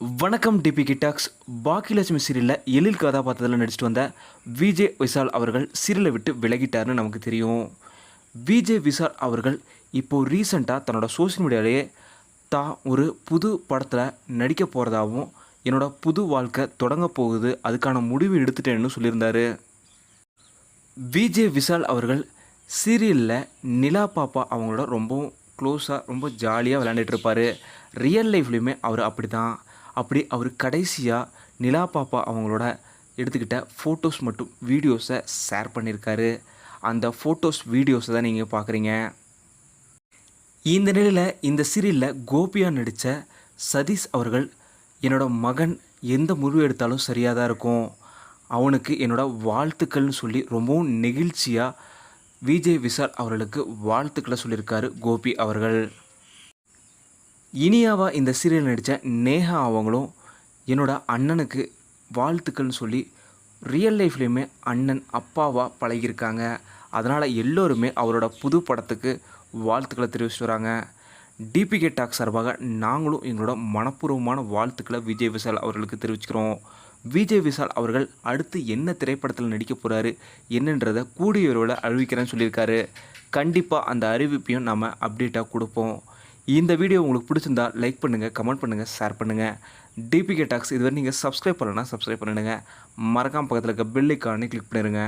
வணக்கம் டிபி கிட்டாக்ஸ் பாக்கியலட்சுமி சீரியலில் எழில் கதாபாத்திரத்தில் நடிச்சிட்டு வந்த விஜே விஷால் அவர்கள் சீரியலை விட்டு விலகிட்டார்னு நமக்கு தெரியும். விஜே விஷால் அவர்கள் இப்போது ரீசண்டாக தன்னோட சோஷியல் மீடியாலேயே தான் ஒரு புது படத்தில் நடிக்க போகிறதாகவும் என்னோட புது வாழ்க்கை தொடங்க போகுது அதுக்கான முடிவு எடுத்துட்டேன்னு சொல்லியிருந்தார். விஜே விஷால் அவர்கள் சீரியலில் நிலா பாப்பா அவங்களோட ரொம்பவும் க்ளோஸாக ரொம்ப ஜாலியாக விளையாண்டுட்டு இருப்பார் ரியல் லைஃப்லையுமே அவர் அப்படி தான் அப்படி அவர் கடைசியாக நிலா பாப்பா அவங்களோட எடுத்துக்கிட்ட ஃபோட்டோஸ் மட்டும் வீடியோஸை ஷேர் பண்ணியிருக்காரு அந்த ஃபோட்டோஸ் வீடியோஸை தான் நீங்கள் பார்க்குறீங்க இந்த நிலையில் இந்த சீரியலில் கோபியா நடித்த சதீஷ் அவர்கள் என்னோட மகன் எந்த முடிவு எடுத்தாலும் சரியாக தான் இருக்கும். அவனுக்கு என்னோட வாழ்த்துக்கள்னு சொல்லி ரொம்பவும் நெகிழ்ச்சியாக விஜய் விஷால் அவர்களுக்கு வாழ்த்துக்களை சொல்லியிருக்காரு கோபி அவர்கள். இனியாவா இந்த சீரியல் நடித்த நேஹா அவங்களும் என்னோட அண்ணனுக்கு வாழ்த்துக்கள்னு சொல்லி ரியல் லைஃப்லேயுமே அண்ணன் அப்பாவாக பழகியிருக்காங்க. அதனால் எல்லோருமே அவரோட புது படத்துக்கு வாழ்த்துக்களை தெரிவிச்சுட்டு வராங்க. டிபிகே டாக் சார்பாக நாங்களும் எங்களோட மனப்பூர்வமான வாழ்த்துக்களை விஜய் விஷால் அவர்களுக்கு தெரிவிச்சுக்கிறோம். விஜய் விஷால் அவர்கள் அடுத்து என்ன திரைப்படத்தில் நடிக்க போகிறாரு என்னன்றதை கூடிய விரைவில் அறிவிக்கிறேன்னு சொல்லியிருக்காரு. கண்டிப்பாக அந்த அறிவிப்பையும் நம்ம அப்டேட்டாக கொடுப்போம். இந்த வீடியோ உங்களுக்கு பிடிச்சிருந்தா லைக் பண்ணுங்கள் கமெண்ட் பண்ணுங்கள் ஷேர் பண்ணுங்கள் டிபிகே டாக்ஸ் இதுவரை நீங்கள் சப்ஸ்கிரைப் பண்ணலன்னா சப்ஸ்கிரைப் பண்ணிடுங்க. மறக்காம பக்கத்தில் இருக்க பெல்லைக்கானே கிளிக் பண்ணிடுங்க.